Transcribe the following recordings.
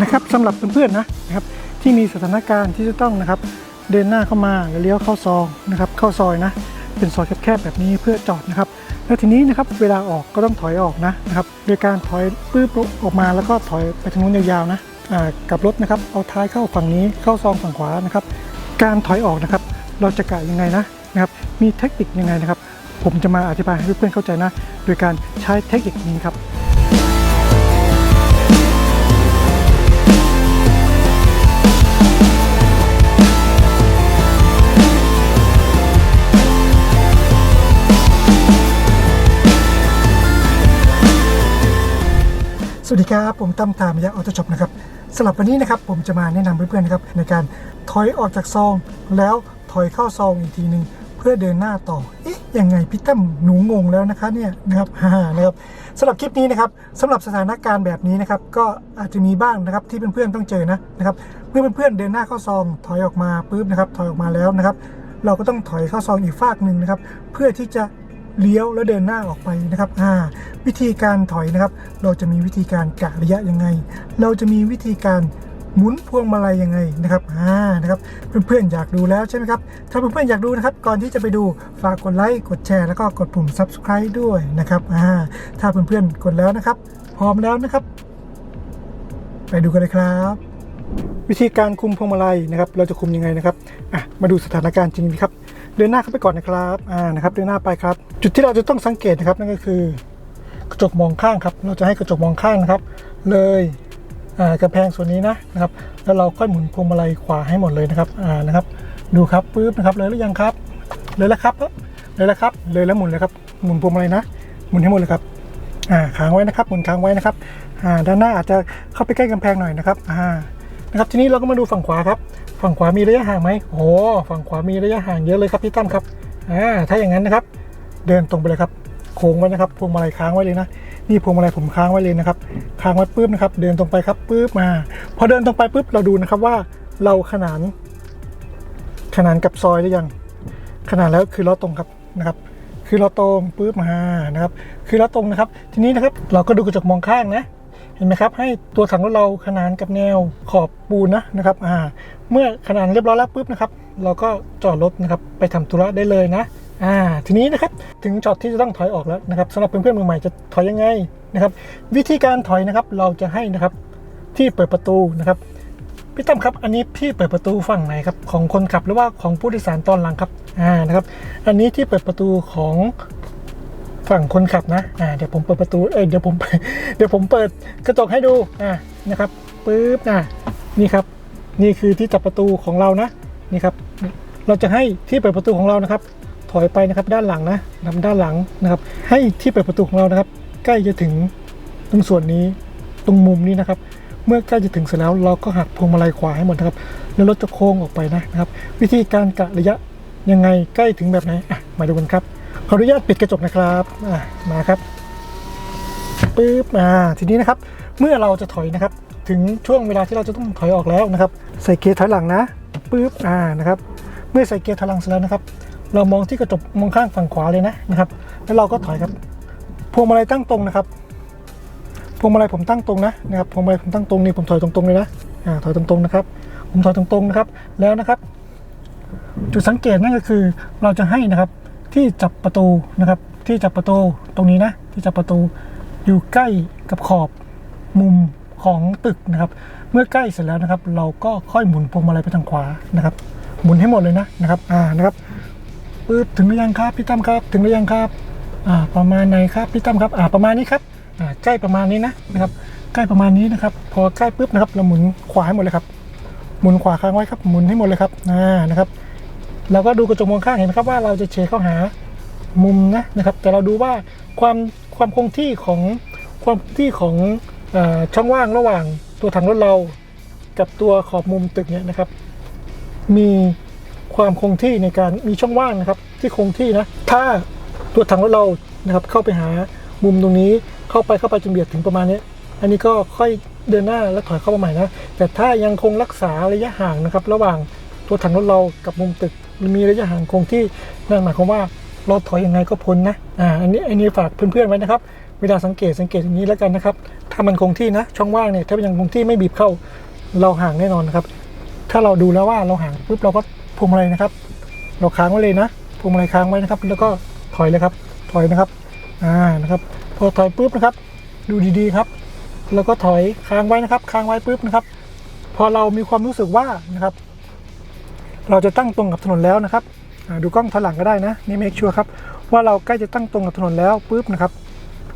นะครับสำหรับเพื่อนๆนะนะครับที่มีสถานการณ์ที่จะต้องนะครับ เดินหน้าเข้ามาแล้วเลี้ยวเข้าซองนะครับเข้าซอยนะเป็นซอยแคบๆแบบนี้เพื่อจอดนะครับ แล้วทีนี้นะครับเวลาออกก็ต้องถอยออกนะนะครับโดยการถอยปื้บออกมาแล้วก็ถอยไปทางนู้นยาวๆนะกับรถนะครับเอาท้ายเข้าฝั่งนี้เข้าซองฝั่งขวานะครับ การถอยออกนะครับ เราจะกะยังไงนะนะครับมีเทคนิคยังไงนะครับ ผมจะมาอธิบายให้เพื่อนๆเข้าใจนะ โดยการใช้เทคนิคนี้ครับ สวัสดีครับ ผมตั้มตามยะออโต้ช็อปนะครับสำหรับวันนี้นะครับผมจะมาแนะนำเพื่อนๆนะครับในการถอยออกจากซอง แล้วถอยเข้าซองอีกทีหนึ่งเพื่อเดินหน้าต่อ เอ๊ะ ยังไงพี่ตั้มหนูงงแล้วนะคะเนี่ยนะครับฮ่าๆนะครับสำหรับคลิปนี้นะครับสำหรับสถานการณ์แบบนี้นะครับ ก็อาจจะมีบ้างนะครับที่เพื่อนๆต้องเจอนะนะครับเมื่อเพื่อนๆเดินหน้าเข้าซองถอยออกมาปุ๊บนะครับถอยออกมาแล้วนะครับ เราก็ต้องถอยเข้าซองอีกฝากหนึ่งนะครับ เพื่อที่จะ เลี้ยวแล้วเดินหน้าออกไปนะครับอ่าวิธีการถอยนะครับ เราจะมีวิธีการกะระยะยังไง เราจะมีวิธีการหมุนพวงมาลัยยังไงนะครับอ่านะครับเพื่อนๆอยากดูแล้วใช่ไหมครับ ถ้าเพื่อนๆอยากดูนะครับ ก่อนที่จะไปดูฝากกดไลค์ กดแชร์ แล้วก็กดปุ่ม subscribe ด้วยนะครับอ่าถ้าเพื่อนๆกดแล้วนะครับ พร้อมแล้วนะครับ ไปดูกันเลยครับ วิธีการคุมพวงมาลัยนะครับ เราจะคุมยังไงนะครับอะมาดูสถานการณ์จริงดีครับ ดินหน้าเข้าไปก่อนนะครับอ่านะครับเดินหน้าไปครับ จุดที่เราจะต้องสังเกตนะครับนั่นก็คือกระจกมองข้างครับ เราจะให้กระจกมองข้างนะครับ เลยอ่ากระแพงส่วนนี้นะนะครับ แล้วเราค่อยหมุนพวงมาลัยขวาให้หมดเลยนะครับอ่านะครับ ดูครับปึ๊บนะครับเลยหรือยังครับ เลยแล้วครับ เลยแล้วครับ เลยแล้วหมุนเลยครับหมุนพวงมาลัยนะ หมุนให้หมดเลยครับอ่าค้างไว้นะครับหมุนค้างไว้นะครับอ่าด้านหน้าอาจจะเข้าไปใกล้กำแพงหน่อยนะครับอ่านะครับทีนี้เราก็มาดูฝั่งขวาครับ ฝั่งขวามีระยะห่างไหมโอ้โหฝั่งขวามีระยะห่างเยอะเลยครับพี่ตั้มครับอ่าถ้าอย่างนั้นนะครับ เดินตรงไปเลยครับโค้งไว้นะครับพวงมาลัยค้างไว้เลยนะนี่พวงมาลัยผมค้างไว้เลยนะครับค้างไว้ปุ๊บนะครับ เดินตรงไปครับปุ๊บมา พอเดินตรงไปปุ๊บเราดูนะครับว่าเราขนาน ขนานกับซอยหรือยัง ขนาดแล้วคือเราตรงครับนะครับ คือเราตรงปุ๊บมานะครับ คือเราตรงนะครับ ทีนี้นะครับเราก็ดูกระจกมองข้างนะ ห็นไหมครับ ให้ตัวถังรถเราขนานกับแนวขอบปูนนะนะครับอ่าเมื่อขนานเรียบร้อยแล้วปุ๊บนะครับ เราก็จอดรถนะครับไปทำธุระได้เลยนะอ่าทีนี้นะครับถึงจอดที่จะต้องถอยออกแล้วนะครับสำหรับเพื่อนๆมือใหม่จะถอยยังไงนะครับวิธีการถอยนะครับเราจะให้นะครับที่เปิดประตูนะครับพี่ตั้มครับอันนี้พี่เปิดประตูฝั่งไหนครับของคนขับหรือว่าของผู้โดยสารตอนหลังครับอ่านะครับ อันนี้ที่เปิดประตูของ ฝั่งคนขับนะอ่าเดี๋ยวผมเปิดประตูเอ้ยเดี๋ยวผมเดี๋ยวผมเปิดกระจกให้ดูอ่านะครับปึ๊บอ่านี่ครับ นี่คือที่จับประตูของเรานะนี่ครับ เราจะให้ที่เปิดประตูของเรานะครับ ถอยไปนะครับด้านหลังนะนำด้านหลังนะครับ ให้ที่เปิดประตูของเรานะครับ ใกล้จะถึงตรงส่วนนี้ตรงมุมนี้นะครับ เมื่อใกล้จะถึงเสร็จแล้วเราก็หักพวงมาลัยขวาให้หมดนะครับแล้วรถจะโค้งออกไปนะนะครับ วิธีการกะระยะยังไงใกล้ถึงแบบไหนอะมาดูกันครับ ขออนุญาตปิดกระจกนะครับมาครับปึ๊บอ่าทีนี้นะครับ เมื่อเราจะถอยนะครับ ถึงช่วงเวลาที่เราจะต้องถอยออกแล้วนะครับ ใส่เกียร์ถอยหลังนะปึ๊บอ่านะครับ เมื่อใส่เกียร์ถอยหลังเสร็จแล้วนะครับ เรามองที่กระจกมองข้างฝั่งขวาเลยนะนะครับ แล้วเราก็ถอยครับ พวงมาลัยตั้งตรงนะครับ พวงมาลัยผมตั้งตรงนะนะครับพวงมาลัยผมตั้งตรงนี่ผมถอยตรงๆเลยนะอ่าถอยตรงๆนะครับ ผมถอยตรงๆนะครับ แล้วนะครับ จุดสังเกตนั่นก็คือเราจะให้นะครับ ที่จับประตูนะครับ ที่จับประตูตรงนี้นะ ที่จับประตูอยู่ใกล้กับขอบมุมของตึกนะครับ เมื่อใกล้เสร็จแล้วนะครับ เราก็ค่อยหมุนพวงมาลัยไปทางขวานะครับ หมุนให้หมดเลยนะนะครับอ่านะครับปึ๊บถึงหรือยังครับพี่ตั้มครับ ถึงหรือยังครับอ่าประมาณไหนครับพี่ตั้มครับอ่าประมาณนี้ครับอ่าใกล้ประมาณนี้นะนะครับใกล้ประมาณนี้นะครับ พอใกล้ปุ๊บนะครับ เราหมุนขวาให้หมดเลยครับ หมุนขวาค้างไว้ครับ หมุนให้หมดเลยครับอ่านะครับ เราก็ดูกระจกมองข้างเห็นไหมครับว่าเราจะเฉเข้าหามุมนะนะครับ แต่เราดูว่าความความคงที่ของความคงที่ของอช่องว่างระหว่างตัวถังรถเรากับตัวขอบมุมตึกเนี่ยนะครับ มีความคงที่ในการมีช่องว่างนะครับ ที่คงที่นะถ้าตัวถังรถเรานะครับเข้าไปหามุมตรงนี้เข้าไปเข้าไปจนเบียดถึงประมาณนี้อันนี้ก็ค่อยเดินหน้าแล้วถอยเข้ามาใหม่นะแต่ถ้ายังคงรักษาระยะห่างนะครับ ระหว่างตัวถังรถเรากับมุมตึก มีระยะห่างคงที่นั่นหมายความว่าเราถอยยังไงก็พ้นนะอ่าอันนี้อันนี้ฝากเพื่อนๆไว้นะครับ เวลาสังเกตสังเกตอย่างนี้แล้วกันนะครับ ถ้ามันคงที่นะ ช่องว่างเนี่ยถ้ามันยังคงที่ไม่บีบเข้าเราห่างแน่นอนนะครับ ถ้าเราดูแล้วว่าเราห่างปุ๊บเราก็พวงมาลัยนะครับ เราค้างไว้เลยนะพวงมาลัยค้างไว้นะครับ แล้วก็ถอยเลยครับ ถอยนะครับอ่านะครับพอถอยปุ๊บนะครับ ดูดีๆครับ แล้วก็ถอยค้างไว้นะครับ ค้างไว้ปุ๊บนะครับ พอเรามีความรู้สึกว่านะครับ เราจะตั้งตรงกับถนนแล้วนะครับดูกล้องถอยหลังก็ได้นะนี่เมคชัวร์ครับว่าเราใกล้จะตั้งตรงกับถนนแล้วปุ๊บนะครับ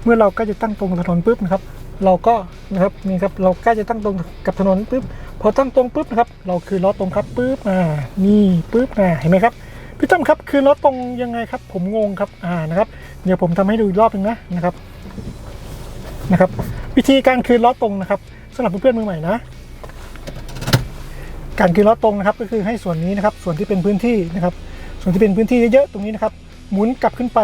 เมื่อเราใกล้จะตั้งตรงกับถนนปุ๊บนะครับเราก็นะครับนี่ครับเราใกล้จะตั้งตรงกับถนนปุ๊บพอตั้งตรงปุ๊บนะครับเราคือล้อตรงครับปุ๊บอ่านี่ปุ๊บอ่าเห็นไหมครับพี่ตั้มครับคือล้อตรงยังไงครับ ผมงงครับอ่านะครับเดี๋ยวผมทำให้ดูอีกรอบหนึงนะนะครับนะครับ วิธีการคืนล้อตรงนะครับสำหรับเพื่อนๆมือใหม่นะ การคืนล้อตรงนะครับก็คือให้ส่วนนี้นะครับส่วนที่เป็นพื้นที่นะครับ ส่วนที่เป็นพื้นที่เยอะๆตรงนี้นะครับ หมุนกลับขึ้นไป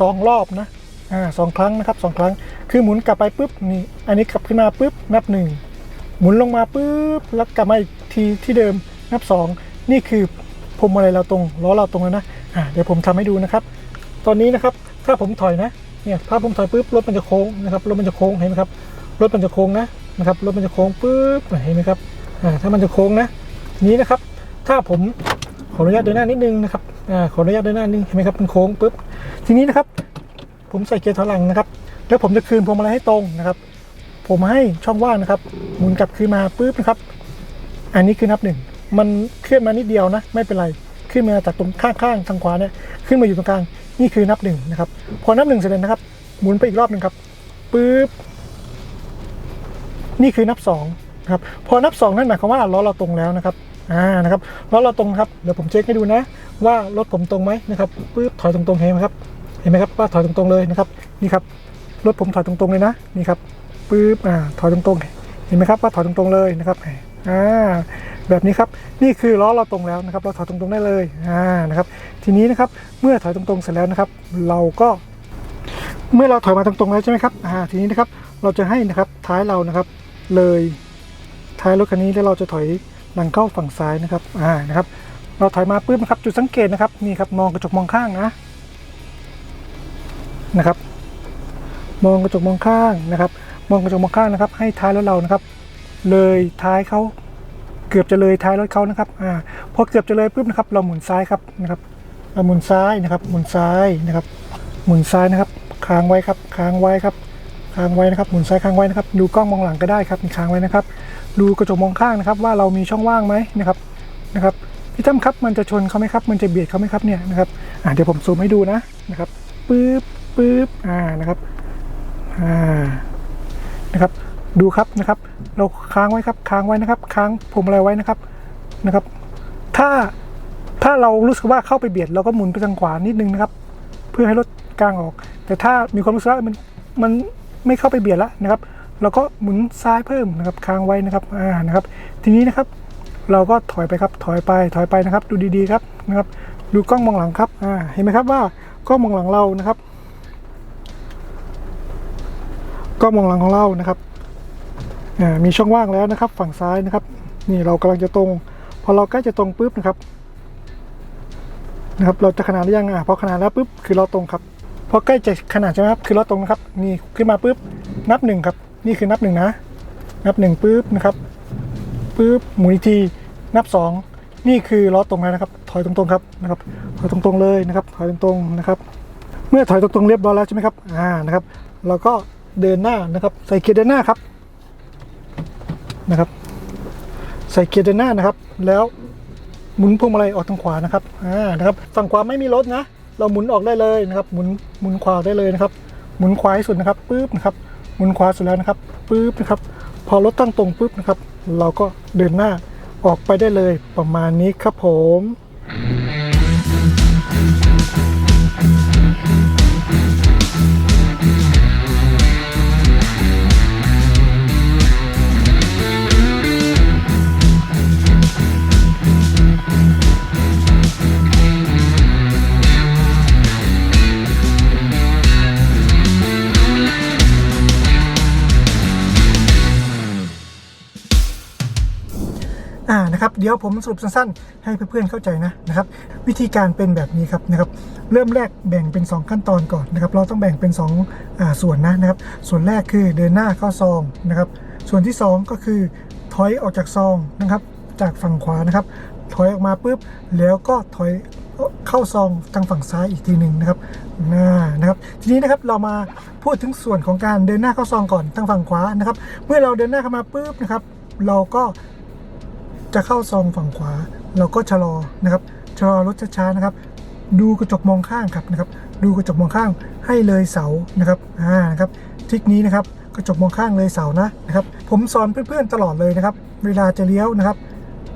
สองรอบนะอ่าสองครั้งนะครับสองครั้ง คือหมุนกลับไปปุ๊บนี่อันนี้กลับขึ้นมาปุ๊บนับหนึ่งหมุนลงมาปุ๊บแล้วกลับมาอีกทีที่เดิมนับสองนี่คือพวงมาลัยเราตรงล้อเราตรงแล้วนะอ่าเดี๋ยวผมทำให้ดูนะครับ ตอนนี้นะครับถ้าผมถอยนะเนี่ยถ้าผมถอยปุ๊บรถมันจะโค้งนะครับรถมันจะโค้งเห็นไหมครับรถมันจะโค้งนะนะครับรถมันจะโค้งปุ๊บเห็นไหมครับ ถ้ามันจะโค้งนะนี้นะครับ ถ้าผมขออนุญาตเดินหน้านิดนึงนะครับอขออนุญาตเดินหน้านิดนึงเห็นไหมครับมันโค้งปุ๊บทีนี้นะครับ ผมใส่เกียร์ถอยหลังนะครับ แล้วผมจะคืนพวงมาลัยให้ตรงนะครับ ผมให้ช่องว่างนะครับหมุนกลับคืนมาปุ๊บนะครับ อันนี้คือนับหนึ่งมันเคลื่อนมานิดเดียวนะ ไม่เป็นไรขึ้นมาจากตรงข้างๆทางขวาเนี่ยขึ้นมาอยู่ตรงกลางนี่คือนับหนึ่งนะครับพอนับหนึ่งเสร็จแล้วนะครับหมุนไปอีกรอบหนึ่งครับปุ๊บนี่คือนับสอง นะครับพอนับสองนั่นหมายความว่าล้อเราตรงแล้วนะครับอ่านะครับล้อเราตรงครับเดี๋ยวผมเช็คให้ดูนะ ว่ารถผมตรงไหมนะครับปุ๊บถอยตรงๆเห็นไหมครับเห็นไหมครับว่าถอยตรงๆเลยนะครับนี่ครับรถผมถอยตรงๆเลยนะนี่ครับปุ๊บอ่าถอยตรงๆ เห็นไหมครับว่าถอยตรงๆเลยนะครับอ่าแบบนี้ครับนี่คือล้อเราตรงแล้วนะครับ เราถอยตรงๆได้เลยอ่านะครับทีนี้นะครับเมื่อถอยตรงๆเสร็จแล้วนะครับ เราก็เมื่อเราถอยมาตรงๆแล้วใช่ไหมครับอ่าทีนี้นะครับเราจะให้นะครับท้ายเรานะครับเลย ท้ายรถคันนี้แล้วเราจะถอยหลังเข้าฝั่งซ้ายนะครับอ่านะครับ เราถอยมาปุ๊บนะครับ จุดสังเกตนะครับนี่ครับมองกระจกมองข้างนะนะครับ มองกระจกมองข้างนะครับ มองกระจกมองข้างนะครับ ให้ท้ายรถเรานะครับ เลยท้ายเขาเกือบจะเลยท้ายรถเขานะครับอ่าพอเกือบจะเลยปุ๊บนะครับ เราหมุนซ้ายครับนะครับเราหมุนซ้ายนะครับ หมุนซ้ายนะครับ หมุนซ้ายนะครับ ค้างไว้ครับ ค้างไว้ครับค้างไว้นะครับ หมุนซ้ายค้างไว้นะครับ ดูกล้องมองหลังก็ได้ครับค้างไว้นะครับ ดูกระจกมองข้างนะครับว่าเรามีช่องว่างไหมนะครับนะครับพี่ตั้มครับมันจะชนเขาไหมครับ มันจะเบียดเขาไหมครับเนี่ยนะครับอ่าเดี๋ยวผมซูมให้ดูนะนะครับปึ๊บปึ๊บอ่านะครับอ่านะครับดูครับนะครับ เราค้างไว้ครับค้างไว้นะครับ ค้างผมอะไรไว้นะครับนะครับ ถ้าถ้าเรารู้สึกว่าเข้าไปเบียดเราก็หมุนไปทางขวานิดนึงนะครับ เพื่อให้รถกลางออก แต่ถ้ามีความรู้สึกว่ามันมันไม่เข้าไปเบียดแล้วนะครับ เราก็หมุนซ้ายเพิ่มนะครับค้างไว้นะครับอ่านะครับ ทีนี้นะครับ เราก็ถอยไปครับถอยไปถอยไปนะครับ ดูดีๆครับนะครับดูกล้องมองหลังครับอ่าเห็นไหมครับว่ากล้องมองหลังเรานะครับกล้องมองหลังของเรานะครับอ่ามีช่องว่างแล้วนะครับ ฝั่งซ้ายนะครับ นี่เรากำลังจะตรง พอเราใกล้จะตรงปุ๊บนะครับนะครับเราจะขนาดหรือยังอะพอขนาดแล้วปุ๊บคือเราตรงครับพอใกล้จะขนาดใช่ไหมครับคือเราตรงนะครับนี่ขึ้นมาปุ๊บนับหนึ่งครับ นี่คือนับหนึ่งนะ นับหนึ่งปุ๊บนะครับปุ๊บหมุนอีกทีนับสองนี่คือล้อตรงแล้วนะครับ ถอยตรงๆครับนะครับ ถอยตรงๆเลยนะครับ ถอยตรงๆนะครับ เมื่อถอยตรงๆเรียบร้อยแล้วใช่ไหมครับอ่านะครับ เราก็เดินหน้านะครับ ใส่เกียร์เดินหน้าครับนะครับ ใส่เกียร์เดินหน้านะครับ แล้วหมุนพวงมาลัยออกทางขวานะครับอ่านะครับฝั่งขวาไม่มีรถนะ เราหมุนออกได้เลยนะครับ หมุนหมุนขวาได้เลยนะครับ หมุนขวาให้สุดนะครับปุ๊บนะครับ มุนขวาเสร็จแล้วนะครับปุ๊บนะครับ พอรถตั้งตรงปุ๊บนะครับ เราก็เดินหน้าออกไปได้เลยประมาณนี้ครับผม เดี๋ยวผมสรุปสั้นๆ ให้เพื่อนๆเข้าใจนะนะครับวิธีการเป็นแบบนี้ครับนะครับเริ่มแรกแบ่งเป็น 2 ขั้นตอนก่อนนะครับเราต้องแบ่งเป็น2อ่าส่วนนะนะครับส่วนแรกคือเดินหน้าเข้าซองนะครับส่วนที่ 2 ก็คือถอยออกจากซองนะครับจากฝั่งขวานะครับถอยออกมาปุ๊บแล้วก็ถอยเข้าซองทางฝั่งซ้ายอีกทีหนึ่งนะครับน่านะครับทีนี้นะครับเรามาพูดถึงส่วนของการเดินหน้าเข้าซองก่อนทางฝั่งขวานะครับ เมื่อเราเดินหน้าเข้ามาปุ๊บนะครับ เราก็ จะเข้าซองฝั่งขวา เราก็ชะลอนะครับชะลอรถช้าๆนะครับ ดูกระจกมองข้างครับนะครับ ดูกระจกมองข้างให้เลยเสานะครับอ่านะครับทริกนี้นะครับกระจกมองข้างเลยเสานะนะครับ ผมสอนเพื่อนๆตลอดเลยนะครับ เวลาจะเลี้ยวนะครับ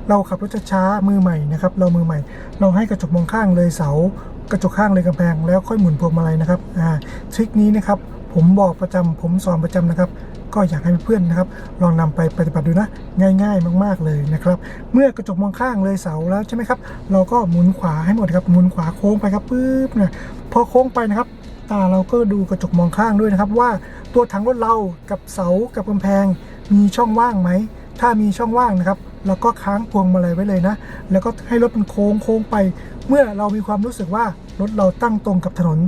เราขับรถช้าๆมือใหม่นะครับ เรามือใหม่ เราให้กระจกมองข้างเลยเสากระจกข้างเลยกำแพงแล้วค่อยหมุนพวงมาลัยนะครับอ่าทริคนี้นะครับผมบอกประจำผมสอนประจำนะครับ ก็อยากให้เพื่อนๆนะครับ ลองนำไปปฏิบัติดูนะ ง่าย ๆ มากๆเลยนะครับ เมื่อกระจกมองข้างเลยเสาแล้วใช่ไหมครับ เราก็หมุนขวาให้หมดครับ หมุนขวาโค้งไปครับปุ๊บนะพอโค้งไปนะครับตาเราก็ดูกระจกมองข้างด้วยนะครับ ว่าตัวถังรถเรากับเสากับกำแพง มีช่องว่างไหม ถ้ามีช่องว่างนะครับเราก็ค้างพวงมาลัยไว้เลยนะ แล้วก็ให้รถมันโค้งโค้งไป เมื่อเรามีความรู้สึกว่ารถเราตั้งตรงกับถนน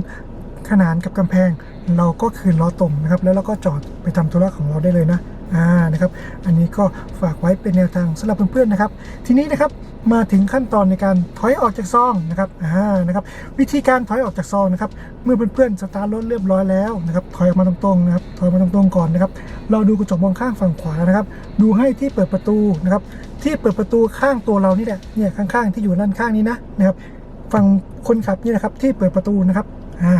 ขนานกับกำแพง เราก็คืนล้อตรงนะครับ แล้วเราก็จอดไปทำธุระของเราได้เลยนะอ่านะครับ อันนี้ก็ฝากไว้เป็นแนวทางสำหรับเพื่อนๆนะครับ ทีนี้นะครับมาถึงขั้นตอนในการถอยออกจากซองนะครับอ่านะครับวิธีการถอยออกจากซองนะครับเมื่อเพื่อนๆสตาร์ทรถเรียบร้อยแล้วนะครับถอยออกมาตรงๆนะครับถอยมาตรงๆก่อนนะครับ เราดูกระจกมองข้างฝั่งขวานะครับ ดูให้ที่เปิดประตูนะครับ ที่เปิดประตูข้างตัวเรานี่แหละเนี่ยข้างๆที่อยู่ด้านข้างนี้นะนะครับฝั่งคนขับนี่นะครับที่เปิดประตูนะครับอ่า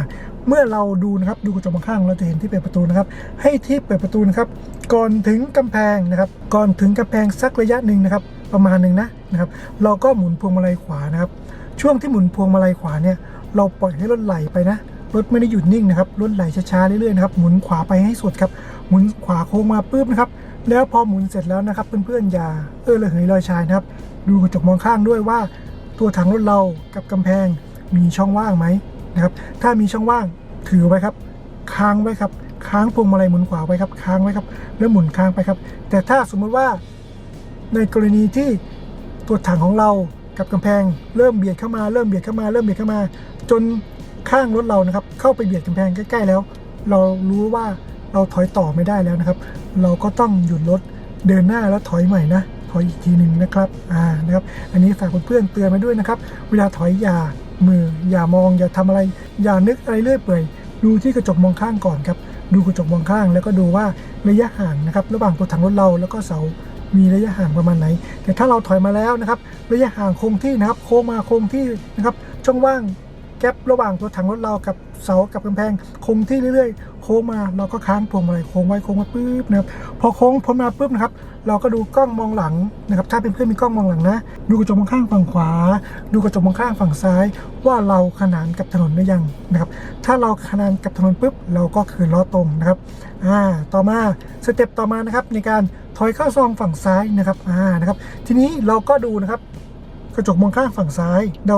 เมื่อเราดูนะครับดูกระจกมองข้างเราจะเห็นที่เปิดประตูนะครับ ให้ที่เปิดประตูนะครับ ก่อนถึงกำแพงนะครับ ก่อนถึงกำแพงสักระยะหนึ่งนะครับ ประมาณหนึ่งนะนะครับ เราก็หมุนพวงมาลัยขวานะครับ ช่วงที่หมุนพวงมาลัยขวาเนี่ยเราปล่อยให้รถไหลไปนะรถไม่ได้หยุดนิ่งนะครับรถไหลช้าๆเรื่อยๆนะครับหมุนขวาไปให้สุดครับหมุนขวาโค้งมาปุ๊บนะครับแล้วพอหมุนเสร็จแล้วนะครับเพื่อนๆอย่าเออเลยเหยลอยชายนะครับ ดูกระจกมองข้างด้วยว่า ตัวถังรถเรากับกำแพงมีช่องว่างไหม นะครับ ถ้ามีช่องว่างถือไว้ครับ ค้างไว้ครับ ค้างพวงมาลัยหมุนขวาไว้ครับ ค้างไว้ครับ แล้วหมุนค้างไปครับ แต่ถ้าสมมติว่าในกรณีที่ตัวถังของเรากับกำแพงเริ่มเบียดเข้ามาเริ่มเบียดเข้ามาเริ่มเบียดเข้ามา จนข้างรถเรานะครับ เข้าไปเบียดกำแพงใกล้ๆแล้ว เรารู้ว่าเราถอยต่อไม่ได้แล้วนะครับ เราก็ต้องหยุดรถเดินหน้าแล้วถอยใหม่นะถอยอีกทีหนึ่งนะครับอ่านะครับ อันนี้ฝากเพื่อนๆเตือนมาด้วยนะครับ เวลาถอยอย่า มือ อย่ามองอย่าทำอะไร อย่านึกอะไรเรื่อยเปื่อย ดูที่กระจกมองข้างก่อนครับ ดูกระจกมองข้าง แล้วก็ดูว่าระยะห่างนะครับระหว่างตัวถังรถเราแล้วก็เสามีระยะห่างประมาณไหน แต่ถ้าเราถอยมาแล้วนะครับ ระยะห่างคงที่นะครับ โค้งมาคงที่นะครับ ช่องว่างแกลระหว่างตัวถังรถเรากับเสากับกำแพง คงที่เรื่อยๆ โค้งมาเราก็ค้างพวงมาลัยโค้งไว้โค้งมาปุ๊บนะครับ พอโค้งพ้นมาปุ๊บนะครับ เราก็ดูกล้องมองหลังนะครับถ้าเป็นเพื่อนมีกล้องมองหลังนะ ดูกระจกมองข้างฝั่งขวา ดูกระจกมองข้างฝั่งซ้าย ว่าเราขนานกับถนนหรือยังนะครับถ้าเราขนานกับถนนปุ๊บเราก็คือล้อตรงนะครับอ่าต่อมาสเต็ปต่อมานะครับในการถอยเข้าซองฝั่งซ้ายนะครับอ่านะครับทีนี้เราก็ดูนะครับกระจกมองข้างฝั่งซ้าย เรา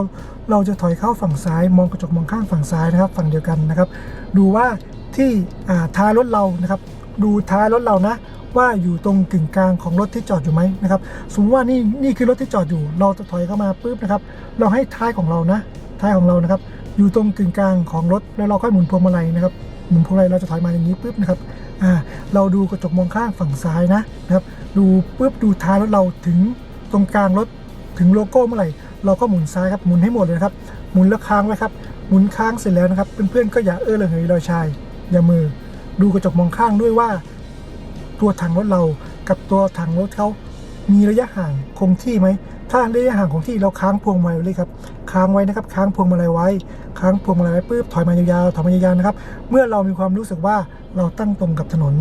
เราจะถอยเข้าฝั่งซ้าย มองกระจกมองข้างฝั่งซ้ายนะครับ ฝั่งเดียวกันนะครับ ดูว่าที่ท้ายรถเรานะครับ ดูท้ายรถเรานะ ว่าอยู่ตรงกึ่งกลางของรถที่จอดอยู่ไหมนะครับสมมติว่านี่นี่คือรถที่จอดอยู่ เราจะถอยเข้ามาปุ๊บนะครับ เราให้ท้ายของเรานะท้ายของเรานะครับ อยู่ตรงกึ่งกลางของรถแล้วเราค่อยหมุนพวงมาลัยนะครับหมุนพวงมาลัยเราจะถอยมาอย่างนี้ปุ๊บนะครับอ่าเราดูกระจกมองข้างฝั่งซ้ายนะนะครับ ดูปุ๊บดูท้ายรถเราถึงตรงกลางรถถึงโลโก้เมื่อไหร่เราก็หมุนซ้ายครับหมุนให้หมดเลยครับหมุนแล้วค้างไว้ครับหมุนค้างเสร็จแล้วนะครับเพื่อนๆก็อย่าเอ้อระเหยลอยชายอย่ามือดูกระจกมองข้างด้วยว่า ตัวถังรถเรากับตัวถังรถเขามีระยะห่างคงที่ไหม ถ้าระยะห่างคงที่เราค้างพวงมาลัยไว้เลยครับ ค้างไว้นะครับ ค้างพวงมาลัยไว้ ค้างพวงมาลัยไว้ปุ๊บ ถอยมายาวๆ ถอยมายาวๆ นะครับ เมื่อเรามีความรู้สึกว่าเราตั้งตรงกับถนน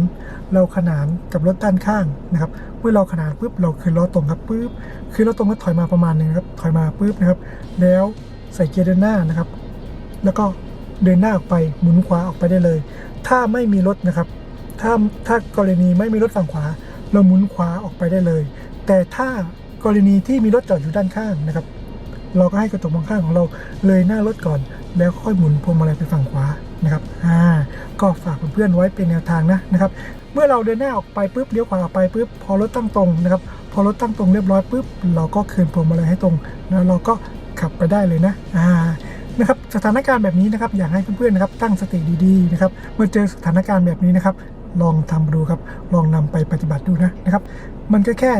เราขนานกับรถด้านข้างนะครับ เมื่อเราขนานปุ๊บ เราคือล้อตรงครับปุ๊บ คือล้อตรงก็ถอยมาประมาณหนึงครับ ถอยมาปุ๊บนะครับ แล้วใส่เกียร์เดินหน้านะครับ แล้วก็เดินหน้าออกไป หมุนขวาออกไปได้เลย ถ้าไม่มีรถนะครับ ถ้าถ้ากรณีไม่มีรถฝั่งขวา เราหมุนขวาออกไปได้เลย แต่ถ้ากรณีที่มีรถจอดอยู่ด้านข้างนะครับ เราก็ให้กระจกมองข้างของเราเลยหน้ารถก่อน แล้วค่อยหมุนพวงมาลัยไปฝั่งขวานะครับอ่าก็ฝากเพื่อนๆไว้เป็นแนวทางนะนะครับ เมื่อเราเดินหน้าออกไปปุ๊บเลี้ยวขวาออกไปปุ๊บพอรถตั้งตรงนะครับ พอรถตั้งตรงเรียบร้อยปุ๊บเราก็คืนพวงมาลัยให้ตรง แล้วเราก็ขับไปได้เลยนะอ่านะครับสถานการณ์แบบนี้นะครับอยากให้เพื่อนๆนะครับตั้งสติดีๆนะครับเมื่อเจอสถานการณ์แบบนี้นะครับ ลองทำดูครับ ลองนำไปปฏิบัติดูนะนะครับ มันก็แค่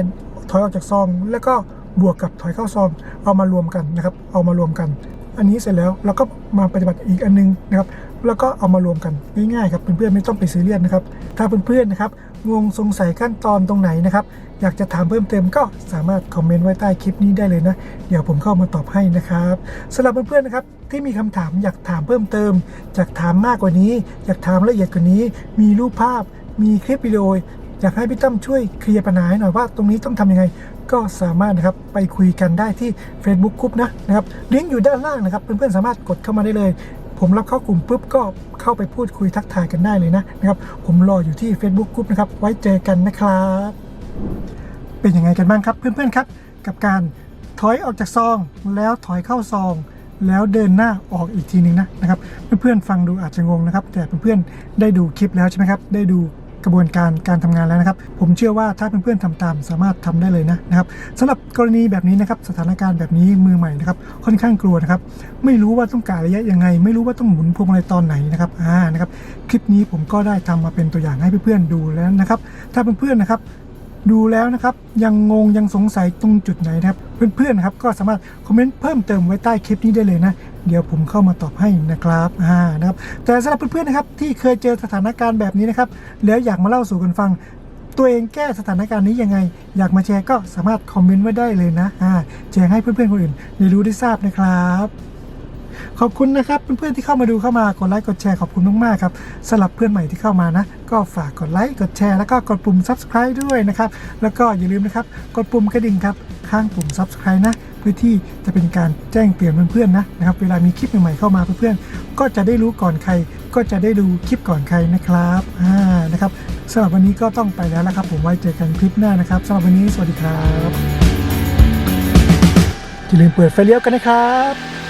ถอยออกจากซอง แล้วก็บวกกับถอยเข้าซอง เอามารวมกันนะครับ เอามารวมกัน อันนี้เสร็จแล้วเราก็มาปฏิบัติอีกอันนึงนะครับ แล้วก็เอามารวมกันง่ายๆครับเพื่อนๆไม่ต้องไปซีเรียสนะครับ ถ้าเพื่อนๆนะครับ งงสงสัยขั้นตอนตรงไหนนะครับ อยากจะถามเพิ่มเติมก็สามารถคอมเมนต์ไว้ใต้คลิปนี้ได้เลยนะ เดี๋ยวผมเข้ามาตอบให้นะครับสำหรับเพื่อนๆนะครับ ที่มีคำถามอยากถามเพิ่มเติมอยากถามมากกว่านี้ อยากถามละเอียดกว่านี้ มีรูปภาพ มีคลิปวิดีโออยากให้พี่ตั้มช่วยเคลียร์ปัญหาให้หน่อยว่าตรงนี้ต้องทำยังไงก็สามารถนะครับไปคุยกันได้ที่ Facebook กลุ่มนะนะครับลิงก์อยู่ด้านล่างนะครับ เพื่อนๆสามารถกดเข้ามาได้เลย ผมรับเข้ากลุ่มปุ๊บก็เข้าไปพูดคุยทักทายกันได้เลยนะนะครับ ผมรออยู่ที่ Facebook กลุ่มนะครับ ไว้เจอกันนะครับ เป็นยังไงกันบ้างครับเพื่อนๆครับ กับการถอยออกจากซอง แล้วถอยเข้าซอง แล้วเดินหน้าออกอีกทีหนึ่งนะนะครับ เพื่อนๆฟังดูอาจจะงงนะครับ แต่เพื่อนๆได้ดูคลิปแล้วใช่ไหมครับ ได้ดู กระบวนการการทำงานแล้วนะครับ ผมเชื่อว่าถ้าเพื่อนๆทำตามสามารถทำได้เลยนะนะครับสำหรับกรณีแบบนี้นะครับสถานการณ์แบบนี้มือใหม่นะครับค่อนข้างกลัวนะครับไม่รู้ว่าต้องการระยะยังไง ไม่รู้ว่าต้องหมุนพวงมาลัยตอนไหนนะครับอ่านะครับคลิปนี้ผมก็ได้ทำมาเป็นตัวอย่างให้เพื่อนๆดูแล้วนะครับ ถ้าเพื่อนๆนะครับ ดูแล้วนะครับยังงงยังสงสัยตรงจุดไหนนะครับ เพื่อนๆครับก็สามารถคอมเมนต์เพิ่มเติมไว้ใต้คลิปนี้ได้เลยนะ เดี๋ยวผมเข้ามาตอบให้นะครับอ่านะครับแต่สำหรับเพื่อนๆนะครับที่เคยเจอสถานการณ์แบบนี้นะครับแล้วอยากมาเล่าสู่กันฟังตัวเองแก้สถานการณ์นี้ยังไง อยากมาแชร์ก็สามารถคอมเมนต์ไว้ได้เลยนะอ่าแชร์ให้เพื่อนๆคนอื่นได้รู้ได้ทราบนะครับ ขอบคุณนะครับเพื่อนๆที่เข้ามาดูเข้ามากดไลค์กดแชร์ขอบคุณมากๆครับสำหรับเพื่อนใหม่ที่เข้ามานะ ก็ฝากกดไลค์กดแชร์แล้วก็กดปุ่ม subscribe ด้วยนะครับ แล้วก็อย่าลืมนะครับกดปุ่มกระดิ่งครับข้างปุ่ม subscribe นะเพื่อที่จะเป็นการแจ้งเตือนเพื่อนๆนะนะครับ เวลามีคลิปใหม่ๆเข้ามาเพื่อนๆก็จะได้รู้ก่อนใคร ก็จะได้ดูคลิปก่อนใครนะครับอ่านะครับสำหรับวันนี้ก็ต้องไปแล้วนะครับ ผมไว้เจอกันคลิปหน้านะครับสำหรับวันนี้สวัสดีครับอย่าลืมเปิดไฟเลี้ยวกันนะครับ